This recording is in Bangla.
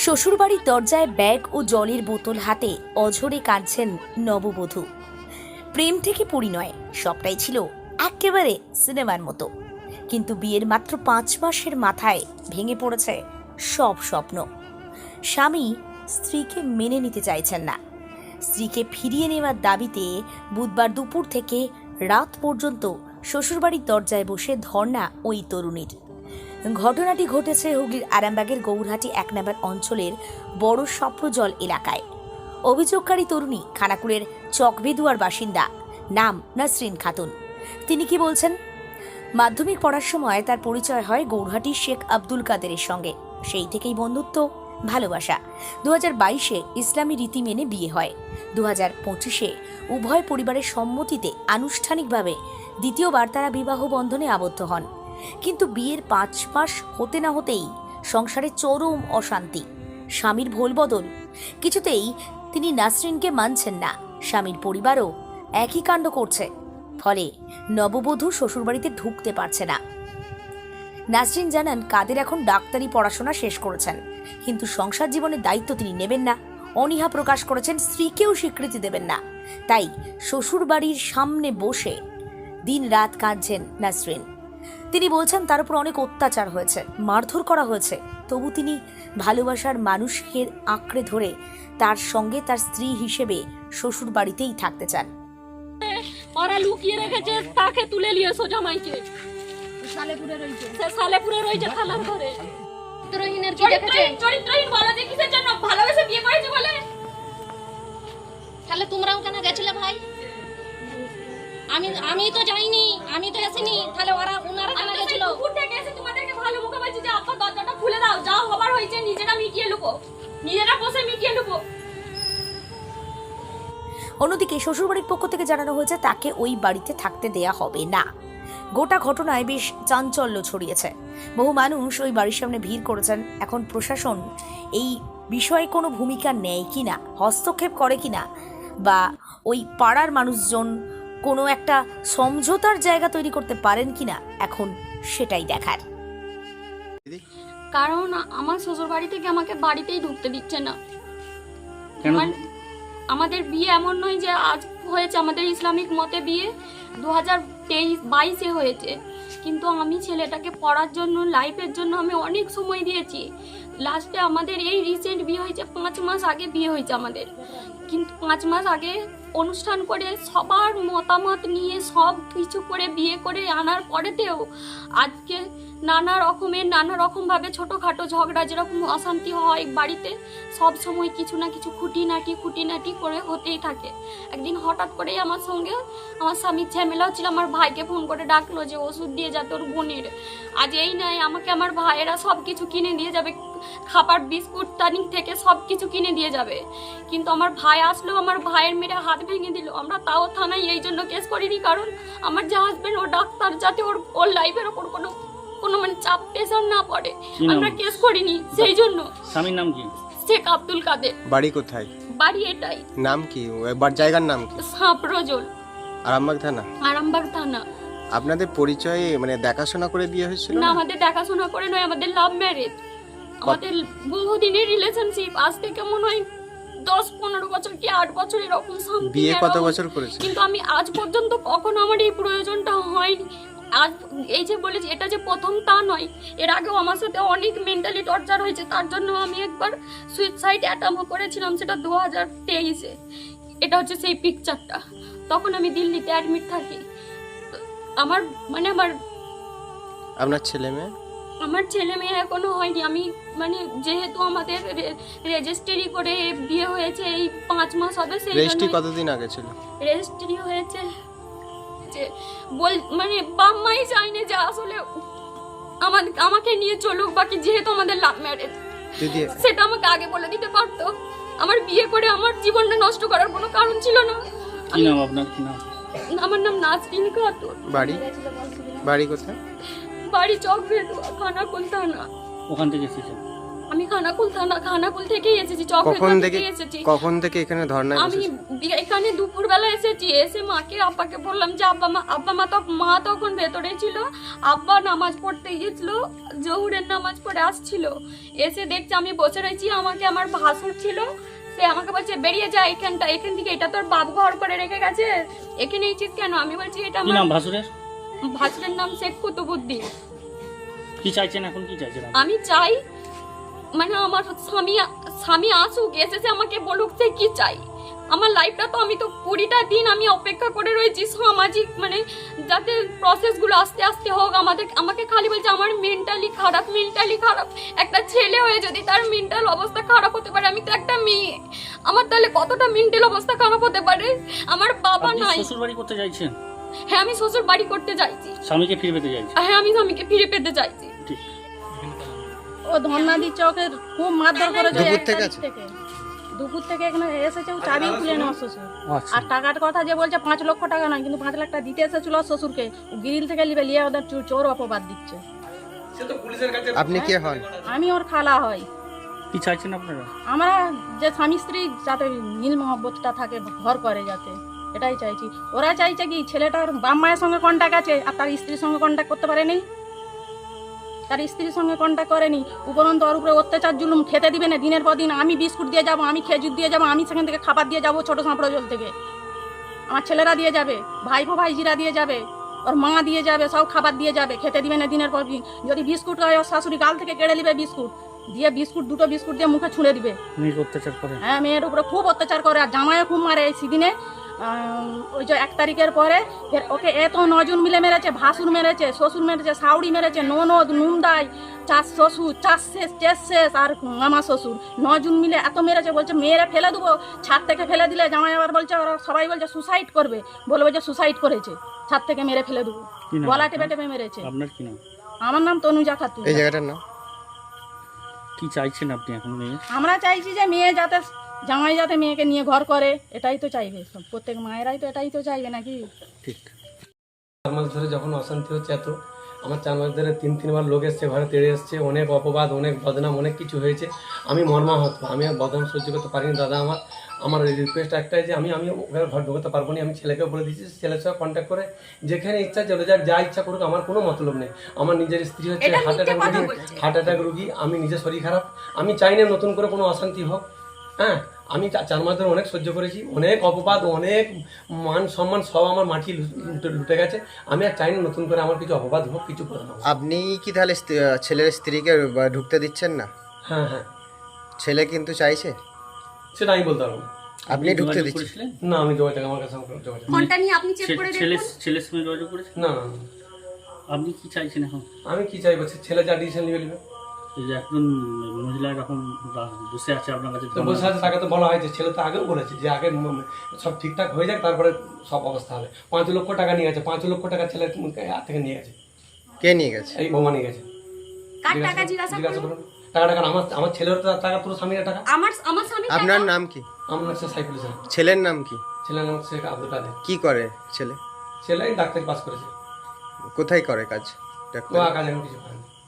শ্বশুরবাড়ির দরজায় ব্যাগ ও জলের বোতল হাতে অঝরে কাঁদছেন নববধূ। প্রেম থেকে পরিণয়, সবটাই ছিল একেবারে সিনেমার মতো। কিন্তু বিয়ের মাত্র পাঁচ মাসের মাথায় ভেঙে পড়েছে সব স্বপ্ন। স্বামী স্ত্রীকে মেনে নিতে চাইছেন না। স্ত্রীকে ফিরিয়ে নেওয়ার দাবিতে বুধবার দুপুর থেকে রাত পর্যন্ত শ্বশুরবাড়ির দরজায় বসে ধর্ণা ওই তরুণীর। ঘটনাটি ঘটেছে হুগলির আরামবাগের গৌরহাটি এক নম্বর অঞ্চলের বড় স্বপ্নজল এলাকায়। অভিযোগকারী তরুণী খানাকুলের চকবেদুয়ার বাসিন্দা, নাম নাসরিন খাতুন। তিনি কি বলছেন? মাধ্যমিক পড়ার সময় তার পরিচয় হয় গৌরহাটির শেখ আব্দুল কাদেরের সঙ্গে। সেই থেকেই বন্ধুত্ব, ভালোবাসা। দু হাজার বাইশে ইসলামী রীতি মেনে বিয়ে হয়। দু হাজার পঁচিশে উভয় পরিবারের সম্মতিতে আনুষ্ঠানিকভাবে দ্বিতীয়বার তারা বিবাহ বন্ধনে আবদ্ধ হন। কিন্তু বিয়ের পাঁচ মাস হতে না হতেই সংসারে চরম অশান্তি, স্বামীর ভোল বদল। কিছুতেই তিনি নাসরিনকে মানছেন না, স্বামীর পরিবারও একই কাণ্ড করছে, ফলে নববধূ শ্বশুরবাড়িতে ঢুকতে পারছে না। নাসরিন জানান, কাদের এখন ডাক্তারি পড়াশোনা শেষ করেছেন, কিন্তু সংসার জীবনের দায়িত্ব তিনি নেবেন না। অনীহা প্রকাশ করেছেন, স্ত্রীকেও স্বীকৃতি দেবেন না। তাই শ্বশুরবাড়ির সামনে বসে দিন রাত কাঁদছেন নাসরিন। তিনি বলছেন তার উপর অনেক অত্যাচার হয়েছে মারধর করা হয়েছে। তবু তিনি ভালোবাসার মানুষকে আঁকড়ে ধরে তার সঙ্গে তার স্ত্রী হিসেবে শ্বশুর বাড়িতেই থাকতে চান। ওরা লুকিয়ে রেখেছে তাকে তুলে নিয়েছো জামাইকে। সালেপুরে রয়েছে সালেপুরে রয়েছে ঘরে। চরিত্রহীনের কি দেখেছে? চরিত্রহীন চরিত্রহীন বলা যে কিসের জন্য? ভালোবেসে বিয়ে করেছে বলে? তাহলে তোমরাও কেন গেছিলে ভাই? আমি আমি তো যাইনি আমি তো আসিনি তাহলে ওরা ওনারা সেই গেছিল। কুকুর থেকে এসে তোমাদেরকে ভালো মুখে বলছি যে আপা দরজাটা খুলে দাও যা হবার হয়েছে নিজেরা মিটিয়ে লুকো। নিজেরা বসে মিটিয়ে লুকো। অন্যদিকে শ্বশুরবাড়ির পক্ষ থেকে জানানো হয়েছে তাকে ওই বাড়িতে থাকতে দেয়া হবে না। গোটা ঘটনায় বেশ চাঞ্চল্য ছড়িয়েছে। বহু মানুষ ওই বাড়ির সামনে ভিড় করেছেন। এখন প্রশাসন এই বিষয়ে কোনো ভূমিকা নেয় কিনা হস্তক্ষেপ করে কিনা বা ওই পাড়ার মানুষজন কোনো একটা সমঝোতার জায়গা তৈরি করতে পারেন কিনা এখন সেটাই দেখার। কারণ আমার শ্বশুর বাড়ি থেকে আমাকে বাড়িতেই ঢুকতে দিচ্ছে না। আমাদের বিয়ে এমন নয় যে আজ হয়েছে আমাদের ইসলামিক মতে বিয়ে দু হাজার তেইশ বাইশে হয়েছে। কিন্তু আমি ছেলেটাকে পড়ার জন্য লাইফের জন্য আমি অনেক সময় দিয়েছি। লাস্টে আমাদের এই রিসেন্ট বিয়ে হয়েছে পাঁচ মাস আগে বিয়ে হয়েছে আমাদের। কিন্তু পাঁচ মাস আগে অনুষ্ঠান করে সবার মতামত নিয়ে সব কিছু করে বিয়ে করে আনার পরেতেও আজকে নানা রকমের, নানা রকমভাবে ছোটোখাটো ঝগড়া, যেরকম অশান্তি হয় বাড়িতে, সব সময় কিছু না কিছু খুঁটিনাটি খুঁটিনাটি করে হতেই থাকে। একদিন হঠাৎ করেই আমার সঙ্গে আমার স্বামীর ঝামেলা হচ্ছিল আমার ভাইকে ফোন করে ডাকলো যে, ওষুধ দিয়ে যা তোর বোনের। আজ এই নাই আমাকে আমার ভাইয়েরা সব কিছু কিনে দিয়ে যাবে খাবার বিস্কুট তানিক থেকে সব কিছু কিনে দিয়ে যাবে। কিন্তু আমার ভাই আসলো আমার ভাইয়ের মেরে হাত ভেঙে দিল। আমরা তাও থানায় এই জন্য কেস করিনি কারণ আমার যে হাজবেন্ড ও ডাক্তার যাতে ওর ওর লাইফের ওপর কোনো কোনো মানে চাপ প্রেশার না পড়ে। আমরা কেস করিনি সেই জন্য। স্বামীর নাম কি? শেখ আব্দুল কাদের। বাড়ি কোথায়? বাড়ি এটাই। নাম কি? এবার জায়গার নাম কি? সাপ রজল আরামবাগ থানা? আরামবাগ থানা। আপনাদের পরিচয়ে মানে দেখাশোনা করে বিয়ে হয়েছিল না না? আমাদের দেখাশোনা করে নয় আমাদের লাভ ম্যারেজ আমাদের বহুদিনের রিলেশনশিপ আজ থেকে মনে হয়? দশ পনেরো বছর কি আট বছর এরকম বিয়ে কত বছর করেছে? কিন্তু আমি আজ পর্যন্ত কখনো আমার এই প্রয়োজনটা হয়নি। আজ এই যে বলেছি এটা যে প্রথম তা নয়। এর আগেও আমার সাথে অনেক মেন্টালি টর্চার হয়েছে। তার জন্য আমি একবার সুইসাইড অ্যাটাম্প করেছিলাম সেটা দু হাজার তেইশে। এটা হচ্ছে সেই পিকচারটা তখন আমি দিল্লিতে অ্যাডমিট থাকি। আমার মানে আমার আপনার ছেলে মেয়ে? আমার ছেলে মেয়ে এখনও হয়নি। আমি মানে যেহেতু আমাদের রেজিস্ট্রি করে বিয়ে হয়েছে এই পাঁচ মাস হবে সেই রেজিস্ট্রি কতদিন আগে ছিল? রেজিস্ট্রি হয়েছে যে বল মানে বাম্মাই চাইনি যে আসলে আমার আমাকে নিয়ে চলুক বাকি যেহেতু আমাদের লাভ ম্যারেজ দিদি সেটা আমাকে আগে বলে দিতে পারতো। আমার বিয়ে করে আমার জীবনটা নষ্ট করার কোনো কারণ ছিল না। কি নাম আপনার? কি নাম? আমার নাম নাজরিন খাতুন। বাড়ি? বাড়ি কোথায়? বাড়ি চক ভেদুয়া খানা কোন থানা ওখান থেকে এসেছেন আমি খানাকুল থানা খানাকুল থেকেই এসেছি চক্রের কখন থেকে থেকে এসেছি। কখন থেকে এখানে ধর্নায় আমি এখানে দুপুরবেলা এসেছি এসে মাকে আব্বাকে বললাম যে আব্বা মা আব্বা মা তো মা তখন ভেতরে ছিল আব্বা নামাজ পড়তে গিয়েছিল জহুরের নামাজ পড়ে আসছিল। এসে দেখছে আমি বসে রয়েছি আমাকে আমার ভাসুর ছিল সে আমাকে বলছে বেরিয়ে যা এখানটা এখান থেকে এটা তোর বাপ ঘর করে রেখে গেছে? এখানে এইছিস কেন? আমি বলছি এটা আমার ভাসুরের? ভাসুরের নাম শেখ কুতুবুদ্দিন। কি চাইছেন এখন? কি চাইছেন আমি চাই মানে আমার স্বামী স্বামী আসুক এসেছে আমাকে বলুক যে কি চাই। আমার লাইফটা তো আমি তো কুড়িটা দিন আমি অপেক্ষা করে রয়েছি সামাজিক মানে যাতে প্রসেসগুলো আস্তে আস্তে হোক আমাদের আমাকে খালি বলছে আমার মেন্টালি খারাপ মেন্টালি খারাপ। একটা ছেলে হয়ে যদি তার মেন্টাল অবস্থা খারাপ হতে পারে আমি তো একটা মেয়ে। আমার তাহলে কতটা মেন্টাল অবস্থা খারাপ হতে পারে? আমার বাবা নাই। শ্বশুর বাড়ি করতে চাইছেন? হ্যাঁ আমি শ্বশুর বাড়ি করতে চাইছি স্বামীকে ফিরে পেতে চাইছেন হ্যাঁ আমি স্বামীকে ফিরে পেতে চাইছি ও ধন্যাদি চকের খুব মারধর করেছে। দুপুর থেকে দুপুর থেকে। এখানে এসেছে ও চাবি খুলে নেওয়া শ্বশুর। আচ্ছা। আর টাকার কথা যে বলছে পাঁচ লক্ষ টাকা নয় কিন্তু পাঁচ লাখ টাকা দিতে এসেছিল শ্বশুরকে। গ্রিল থেকে লিবে লিয়ে ওদের চোর- অপবাদ দিচ্ছে। আপনি কে হন? আমি ওর খালা হয় কি চাইছেন আপনারা? আমরা যে স্বামী স্ত্রী যাতে নীল মহব্বতটা থাকে ঘর করে যাতে। এটাই চাইছি। ওরা চাইছে কি ছেলেটার বাপ মায়ের সঙ্গে কন্ট্যাক্ট আছে আর তার স্ত্রীর সঙ্গে কন্ট্যাক্ট করতে পারেনি? তার স্ত্রীর সঙ্গে কন্ট্যাক্ট করেনি। উপরন্ত ওর উপরে অত্যাচার, জুলুম খেতে দিবে না। দিনের পর দিন আমি বিস্কুট দিয়ে যাব, আমি খেজুর দিয়ে যাব, আমি সেখান থেকে খাবার দিয়ে যাব ছোট সাঁপড়ো জল থেকে। আমার ছেলেরা দিয়ে যাবে, ভাইপো, ভাইজিরা দিয়ে যাবে, ওর মা দিয়ে যাবে, সব খাবার দিয়ে যাবে, খেতে দিবে না দিনের পর দিন। যদি বিস্কুট হয়, ওর শাশুড়ি গাল থেকে কেড়ে নিবে বিস্কুট। দিয়ে বিস্কুট দুটো বিস্কুট দিয়ে মুখে ছুঁড়ে দিবে। অত্যাচার হ্যাঁ মেয়ের উপরে খুব অত্যাচার করে আর জামাইও খুব মারে এই সিদিনে। ওই যে এক তারিখের পরে ফের ওকে এত নজন মিলে মেরেছে ভাসুর মেরেছে শ্বশুর মেরেছে সাউড়ি মেরেছে ননদ নুনদাই চাষ শ্বশুর চাষ শেষ চেষ শেষ আর মামা শ্বশুর। নজন মিলে এত মেরেছে বলছে মেয়েরা ফেলে দেবো ছাদ থেকে ফেলে দিলে জামাই আবার বলছে ওরা সবাই বলছে সুসাইড করবে বলবে যে সুসাইড করেছে ছাদ থেকে মেরে ফেলে দেবো। গলা টেপে টেপে মেরেছে। আপনার কি নাম? আমার নাম তনুজা খাতুন। এই জায়গাটার নাম? কি চাইছেন আপনি এখন মেয়ে? আমরা চাইছি যে মেয়ে যাতে জামাই যাতে মেয়েকে নিয়ে ঘর করে এটাই তো চাইবে। প্রত্যেক মায়েরাই তো এটাই তো চাইবে নাকি? ঠিক। ধরে যখন অশান্তি হচ্ছে এত আমার চার মাস ধরে তিন তিনবার লোক এসছে ঘরে তেড়ে এসছে অনেক অপবাদ অনেক বদনাম অনেক কিছু হয়েছে। আমি মর্মাহত আমি আর বদনাম সহ্য করতে পারিনি দাদা আমার আমার রিকোয়েস্ট একটাই যে আমি আমি ওখানে ঘর ঢুকতে পারব না আমি ছেলেকে বলে দিচ্ছি ছেলের সঙ্গে কন্ট্যাক্ট করে যেখানে ইচ্ছা চলে যাক যা ইচ্ছা করুক আমার কোনো মতলব নেই। আমার নিজের স্ত্রী হচ্ছে হার্ট অ্যাটাক রুগী হার্ট অ্যাটাক রুগী আমি নিজের শরীর খারাপ আমি চাই না নতুন করে কোনো অশান্তি হোক হ্যাঁ? আমি চার মাস ধরে অনেক সহ্য করেছি অনেক অপবাদ অনেক মান সম্মান সব আমার মাটি লুটে গেছে। আমি আর চাই না নতুন করে আমার কিছু অপবাদ হোক কিছু করে না আপনি কি তাহলে ছেলের স্ত্রীকে ঢুকতে দিচ্ছেন না? হ্যাঁ হ্যাঁ। ছেলে কিন্তু চাইছে। সেটা আমি বলতে পারব না। আপনি ঢুকতে দিচ্ছেন। না আমি যোগাযোগ আমার কাছে যোগাযোগ। ফোনটা নিয়ে আপনি চেক করে ছেলে ছেলের সঙ্গে যোগাযোগ করেছেন না। আপনি কি চাইছেন এখন? আমি কি চাইব? সে ছেলে যা ডিসিশন নিবে। যে একজন মহিলা এরকম বসে আছে আপনার কাছে তো বসে আছে তাকে তো বলা হয়েছে ছেলে তো আগেও বলেছে যে আগে সব ঠিকঠাক হয়ে যাক তারপরে সব অবস্থা হবে। পাঁচ লক্ষ টাকা নিয়ে গেছে পাঁচ লক্ষ টাকা ছেলের হাত থেকে নিয়ে গেছে। কে নিয়ে গেছে? এই বৌমা নিয়ে গেছে। কার টাকা জিজ্ঞাসা জিজ্ঞাসা করুন। করুন। টাকা টাকা আমার আমার ছেলের টাকা তোর স্বামীর টাকা? আমার আমার স্বামী আপনার নাম কি? আমার হচ্ছে সাইফুল ইসলাম। ছেলের নাম কি? ছেলের নাম শেখ আব্দুল কাদের। কি করে ছেলে? ছেলে এই ডাক্তারি পাস করেছে। কোথায় করে কাজ? ডাক্তার? কাজ এখন কিছু করেনি